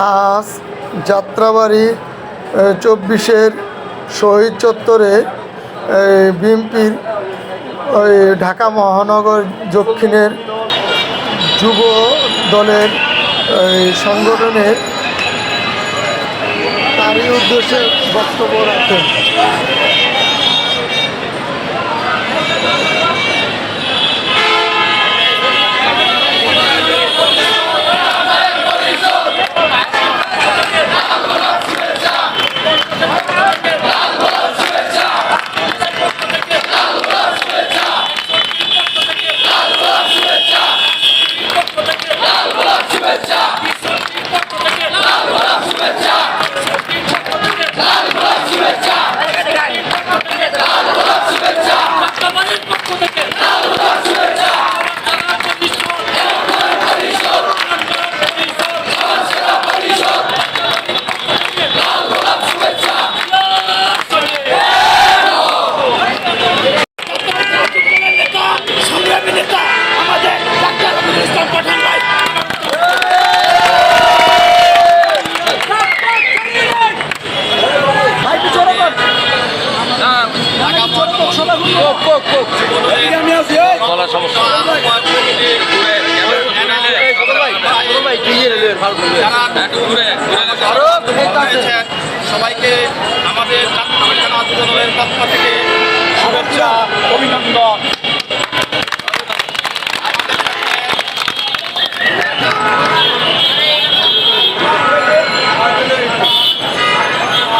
আজ যাত্রাবাড়ি চব্বিশের শহীদ চত্বরে বিএনপির ওই ঢাকা মহানগর দক্ষিণের যুব দলের সংগঠনের তারই উদ্দেশ্যে বক্তব্য রাখেন। সবাইকে আমাদের ছাত্র থেকে শুভেচ্ছা অভিনন্দন।